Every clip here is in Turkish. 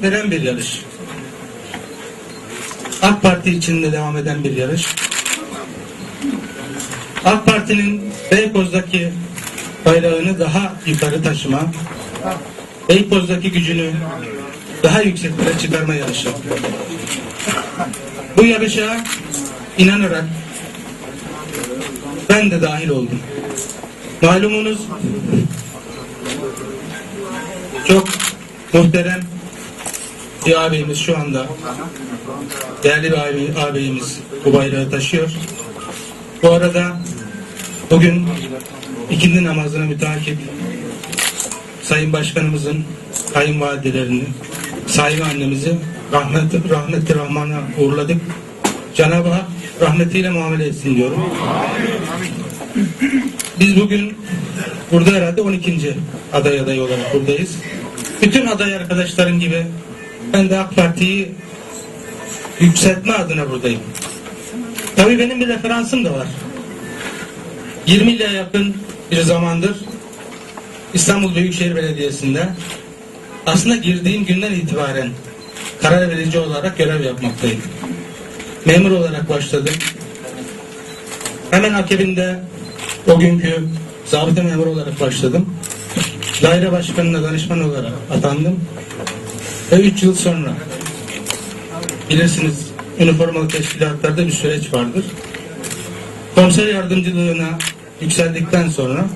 keyif veren bir yarış. AK Parti içinde devam eden bir yarış. AK Parti'nin Beykoz'daki bayrağını daha yukarı taşıma, Beykoz'daki gücünü daha yükseklere çıkarma yarışı. Bu yarışa inanarak ben de dahil oldum. Malumunuz çok muhterem bir ağabeyimiz şu anda değerli bir ağabey- ağabeyimiz bu bayrağı taşıyor. Bu arada bugün ikindi namazına müteakip Sayın Başkanımızın kayınvalidelerini, sahibi annemizi rahmet, rahmeti rahmana uğurladık. Cenab-ı Hak rahmetiyle muamele etsin diyorum. Biz bugün burada herhalde 12. aday adayı olarak buradayız. Bütün aday arkadaşlarım gibi ben de AK Parti'yi yükseltme adına buradayım. Tabii benim bir referansım da var. 20 ile yakın bir zamandır İstanbul Büyükşehir Belediyesi'nde aslında girdiğim günden itibaren karar verici olarak görev yapmaktayım. Memur olarak başladım. Hemen akabinde o günkü zabıta memuru olarak başladım. Daire başkanına danışman olarak atandım. Ve 3 yıl sonra bilirsiniz üniformalı teşkilatlarda bir süreç vardır. Komiser yardımcılığına yükseldikten sonra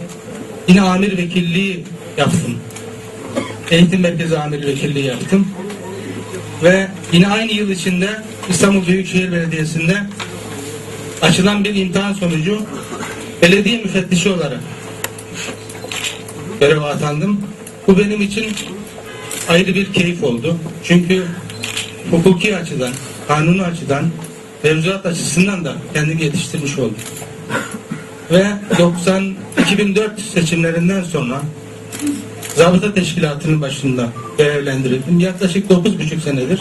yine amir vekilliği yaptım. Eğitim Merkezi Amir Vekilliği yaptım. Ve yine aynı yıl içinde İstanbul Büyükşehir Belediyesi'nde açılan bir imtihan sonucu belediye müfettişi olarak göreve atandım. Bu benim için ayrı bir keyif oldu. Çünkü hukuki açıdan, kanuni açıdan, mevzuat açısından da kendimi yetiştirmiş oldum. Ve 90 2004 seçimlerinden sonra Zabıta Teşkilatı'nın başında görevlendirildim. Yaklaşık 9,5 senedir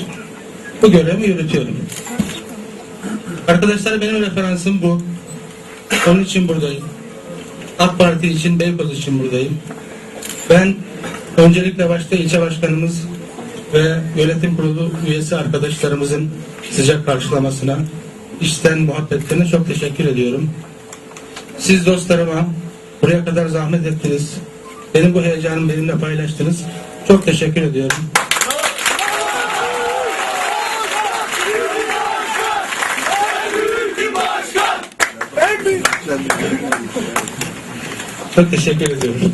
bu görevi yürütüyorum. Arkadaşlar benim referansım bu. Onun için buradayım. AK Parti için, Beykoz için buradayım. Ben öncelikle başta ilçe başkanımız ve yönetim kurulu üyesi arkadaşlarımızın sıcak karşılamasına, işten muhabbetlerine çok teşekkür ediyorum. Siz dostlarıma buraya kadar zahmet ettiniz. Benim bu heyecanımı benimle paylaştınız. Çok teşekkür ediyorum. Çok teşekkür ediyorum.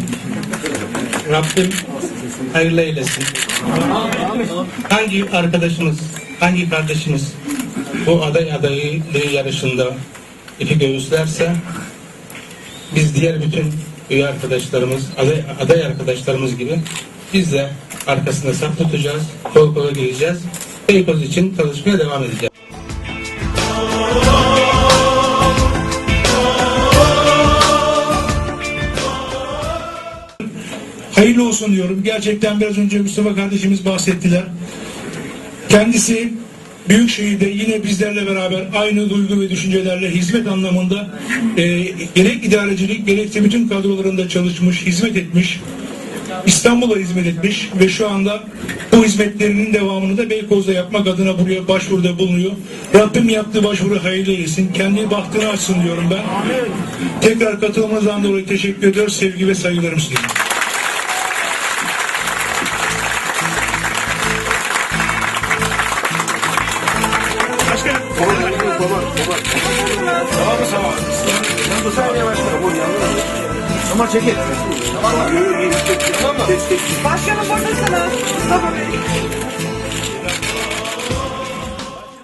Rabbim hayırlı eylesin. Hangi arkadaşımız, hangi kardeşimiz bu aday adaylığı yarışında ipi göğüslerse biz diğer bütün üye arkadaşlarımız, aday, aday arkadaşlarımız gibi biz de arkasında saf tutacağız, kol kola gireceğiz. Beykoz için çalışmaya devam edeceğiz. Olsun. Gerçekten biraz önce Mustafa kardeşimiz bahsettiler. Kendisi Büyükşehir'de yine bizlerle beraber aynı duygu ve düşüncelerle hizmet anlamında e, gerek idarecilik gerekse bütün kadrolarında çalışmış, hizmet etmiş. İstanbul'a hizmet etmiş ve şu anda bu hizmetlerinin devamını da Beykoz'da yapmak adına buraya başvuruda bulunuyor. Rabbim yaptığı başvuru hayırlı eylesin. Kendi bahtını açsın diyorum ben. Tekrar katılmanızdan dolayı teşekkür ediyoruz. Sevgi ve saygılarımı sunuyorum. Ama çekil. Tamam mı? Tamam mı? Başkanım buradasınız. Bey.